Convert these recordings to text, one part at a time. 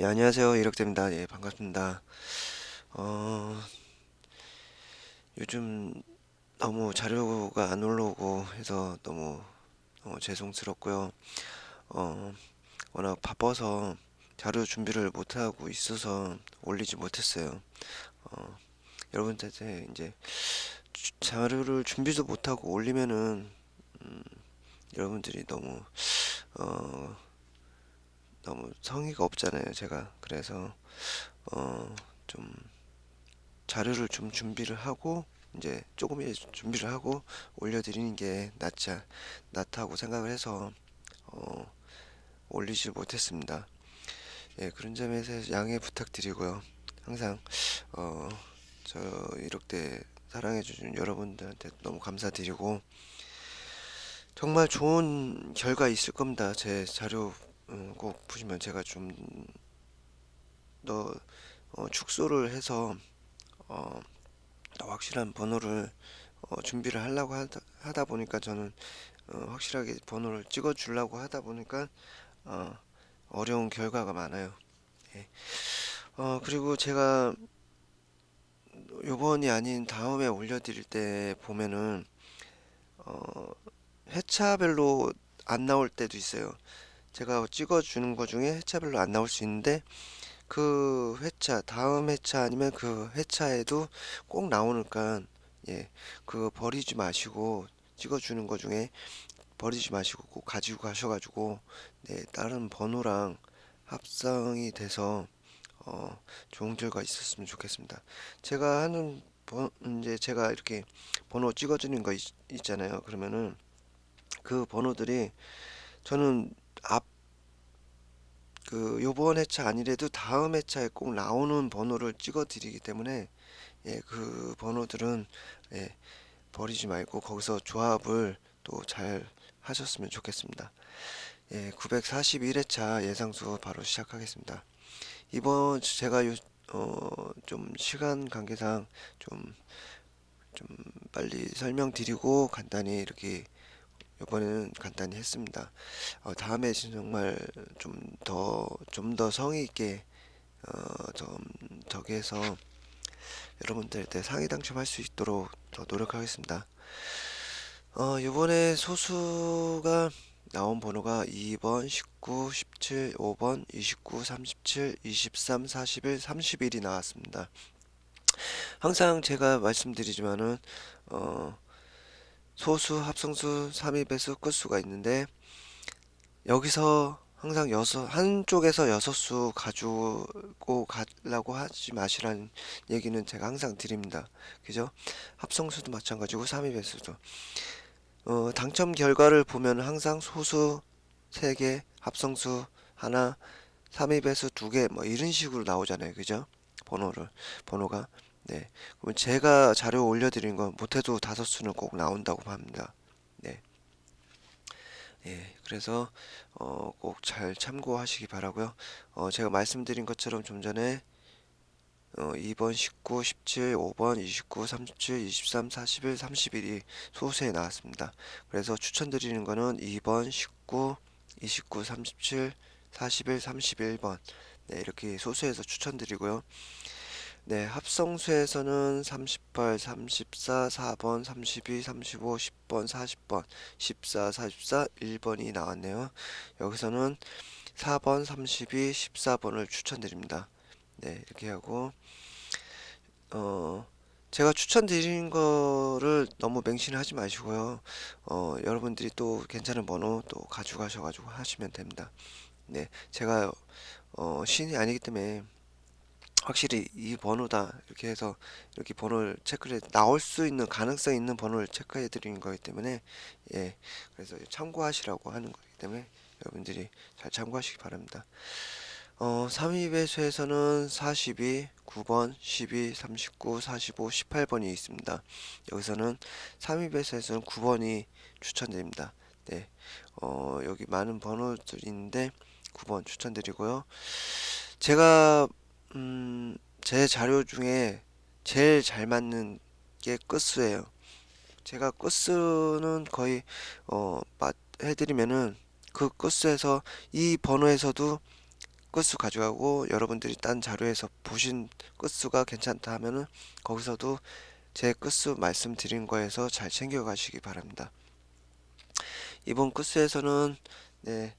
예, 안녕하세요. 이력대입니다. 예, 반갑습니다. 어, 요즘 너무 자료가 안 올라오고 해서 너무, 너무 죄송스럽고요. 어, 워낙 바빠서 자료 준비를 못하고 있어서 올리지 못했어요. 어, 여러분들한테 이제 주- 자료를 준비도 못하고 올리면은, 음, 여러분들이 너무, 어, 너무 성의가 없잖아요, 제가. 그래서, 어, 좀, 자료를 좀 준비를 하고 이제 조금이라도 준비를 하고 올려드리는 게 낫지 않- 낫다고 생각을 해서 어, 올리지 못했습니다. 예, 그런 점에서 양해 부탁드리고요. 항상 어, 저 이렇게 사랑해주신 여러분들한테 너무 감사드리고 정말 좋은 결과 있을 겁니다. 제 자료 음, 꼭 보시면 제가 좀더 어, 축소를 해서 어, 더 확실한 번호를 어, 준비를 하려고 하다, 하다 보니까 저는 어, 확실하게 번호를 찍어 주려고 하다 보니까 어, 어려운 결과가 많아요. 예. 어, 그리고 제가 요번이 아닌 다음에 올려드릴 때 보면은 어, 회차별로 안 나올 때도 있어요. 제가 찍어 주는 것 중에 회차별로 안 나올 수 있는데 그 회차 다음 회차 아니면 그 회차에도 꼭 나오니까 예 그거 버리지 마시고 찍어주는 것 중에 버리지 마시고 꼭 가지고 가셔가지고 네 다른 번호랑 합성이 돼서 어 좋은 결과 있었으면 좋겠습니다. 제가 하는 번 이제 제가 이렇게 번호 찍어주는 거 있, 있잖아요. 그러면은 그 번호들이 저는 앞 그 요번 회차 아니래도 다음 회차에 꼭 나오는 번호를 찍어 드리기 때문에 예, 그 번호들은 예, 버리지 말고 거기서 조합을 또 잘 하셨으면 좋겠습니다. 예, 941회차 예상수 바로 시작하겠습니다. 이번 제가 요, 어, 좀 시간 관계상 좀, 좀 빨리 설명드리고 간단히 이렇게 이번에는 간단히 했습니다. 어, 다음에 정말 좀 더, 좀 더 성의 있게, 어, 좀더 해서 여러분들한테 상위 당첨할 수 있도록 더 노력하겠습니다. 어, 이번에 소수가 나온 번호가 2번, 19, 17, 5번, 29, 37, 23, 41, 31이 나왔습니다. 항상 제가 말씀드리지만은, 어, 소수, 합성수, 3위 배수, 끝수가 있는데, 여기서 항상 여섯, 한쪽에서 여섯 수 가지고 가려고 하지 마시라는 얘기는 제가 항상 드립니다. 그죠? 합성수도 마찬가지고 3위 배수도. 어, 당첨 결과를 보면 항상 소수 3개, 합성수 하나, 3위 배수 2개, 뭐 이런 식으로 나오잖아요. 그죠? 번호를, 번호가. 네. 그럼 제가 자료 올려드린 건 못해도 다섯 수는 꼭 나온다고 합니다. 네. 예, 그래서 어, 꼭 잘 참고하시기 바라고요. 어, 제가 말씀드린 것처럼 좀 전에 어, 2번, 19, 17, 5번, 29, 37, 23, 41, 31이 소수에 나왔습니다. 그래서 추천드리는 거는 2번, 19, 29, 37, 41, 31번 네, 이렇게 소수에서 추천드리고요. 네, 합성수에서는 38, 34, 4번, 32, 35, 10번, 40번, 14, 44, 1번이 나왔네요. 여기서는 4번, 32, 14번을 추천드립니다. 네, 이렇게 하고 어 제가 추천드리는 거를 너무 맹신하지 마시고요. 어 여러분들이 또 괜찮은 번호 또 가져가셔가지고 하시면 됩니다. 네, 제가 어 신이 아니기 때문에 확실히 이 번호다 이렇게 해서 이렇게 번호를 체크를 해, 나올 수 있는 가능성 있는 번호를 체크해 드리는 거기 때문에 예 그래서 참고하시라고 하는 거기 때문에 여러분들이 잘 참고하시기 바랍니다. 어 3위 배수에서는 42, 9번, 12, 39, 45, 18번이 있습니다. 여기서는 3위 배수에서는 9번이 추천드립니다. 네, 어 여기 많은 번호들이 있는데 9번 추천드리고요. 제가 음, 제 자료 중에 제일 잘 맞는 게 끝수예요. 제가 끝수는 거의 어, 맛 해드리면은 그 끝수에서 이 번호에서도 끝수 가져가고 여러분들이 딴 자료에서 보신 끝수가 괜찮다 하면은 거기서도 제 끝수 말씀드린 거에서 잘 챙겨 가시기 바랍니다. 이번 끝수에서는 네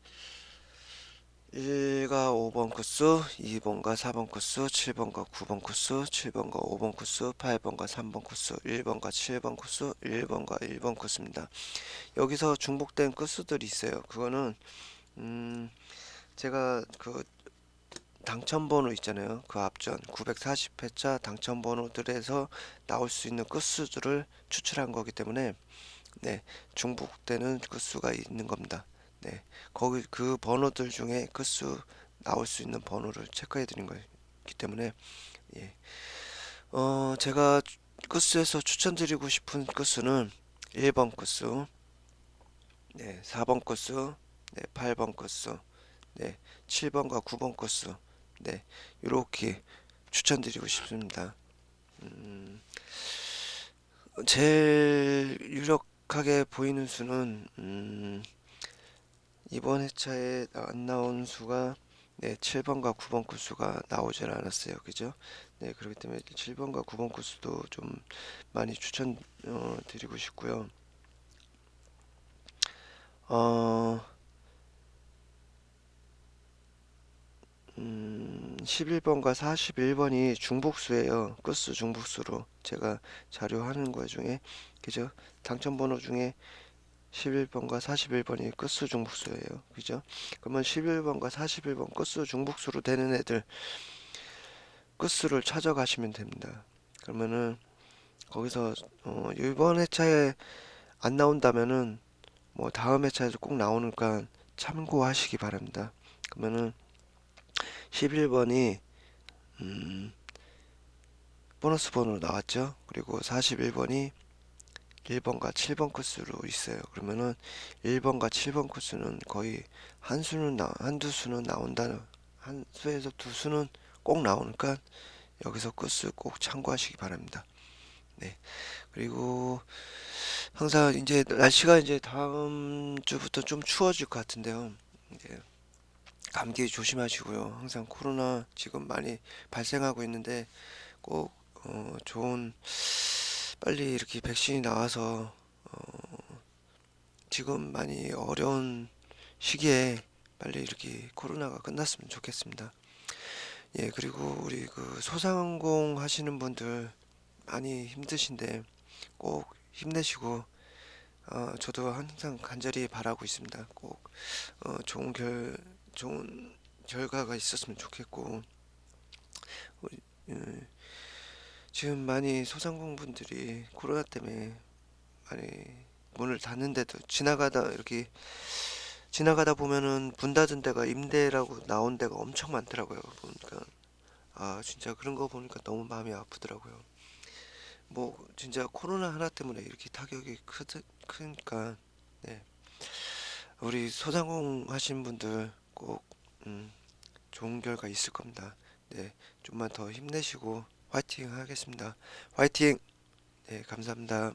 1과 5번 코스, 2번과 4번 코스, 7번과 9번 코스, 7번과 5번 코스, 8번과 3번 코스, 1번과 7번 코스, 1번과 1번 코스입니다. 여기서 중복된 코스들이 있어요. 그거는 음 제가 그 당첨번호 있잖아요. 그 앞전 940회차 당첨번호들에서 나올 수 있는 끝수들을 추출한 거기 때문에 네 중복되는 끝수가 있는 겁니다. 네 거기 그 번호들 중에 끝수 나올 수 있는 번호를 체크해 드린 거기 때문에 예. 어 제가 끝수에서 추천드리고 싶은 끝수는 1번 끝수 네 4번 끝수 네 8번 끝수 네 7번과 9번 끝수 네 요렇게 추천드리고 싶습니다. 음, 제일 유력하게 보이는 수는 음, 이번 회차에 안 나온 수가 네, 7번과 9번 코스가 나오질 않았어요. 그죠? 네, 그렇기 때문에 7번과 9번 코스도 좀 많이 추천 어, 드리고 싶고요. 어, 음, 11번과 41번이 중복수예요. 끝수 중복수로 제가 자료 하는 거 중에 그죠? 당첨 번호 중에 11번과 41번이 끝수 중복수예요. 그죠? 그러면 11번과 41번 끝수 중복수로 되는 애들 끝수를 찾아가시면 됩니다. 그러면은 거기서 어, 이번 회차에 안 나온다면은 뭐 다음 회차에서 꼭 나오니까 참고하시기 바랍니다. 그러면은 11번이 음, 보너스 번호로 나왔죠. 그리고 41번이 1번과 7번 코스로 있어요. 그러면은 1번과 7번 코스는 거의 한 수는 나, 한두 수는 나온다는 한 수에서 두 수는 꼭 나오니까 여기서 코스 꼭 참고하시기 바랍니다. 네. 그리고 항상 이제 날씨가 이제 다음 주부터 좀 추워질 것 같은데요. 이제 감기 조심하시고요. 항상 코로나 지금 많이 발생하고 있는데 꼭 어, 좋은 빨리 이렇게 백신이 나와서 어, 지금 많이 어려운 시기에 빨리 이렇게 코로나가 끝났으면 좋겠습니다. 예, 그리고 우리 그 소상공 하시는 분들 많이 힘드신데 꼭 힘내시고 어, 저도 항상 간절히 바라고 있습니다. 꼭 어, 좋은 결 좋은 결과가 있었으면 좋겠고 우리, 예, 지금 많이 소상공 분들이 코로나 때문에 많이 문을 닫는데도 지나가다 이렇게 지나가다 보면은 문 닫은 데가 임대라고 나온 데가 엄청 많더라고요. 보니까 아 진짜 그런 거 보니까 너무 마음이 아프더라고요. 뭐 진짜 코로나 하나 때문에 이렇게 타격이 크, 크니까 네. 우리 소상공 하신 분들 꼭 음, 좋은 결과 있을 겁니다. 네, 좀만 더 힘내시고 화이팅 하겠습니다. 화이팅! 네, 감사합니다.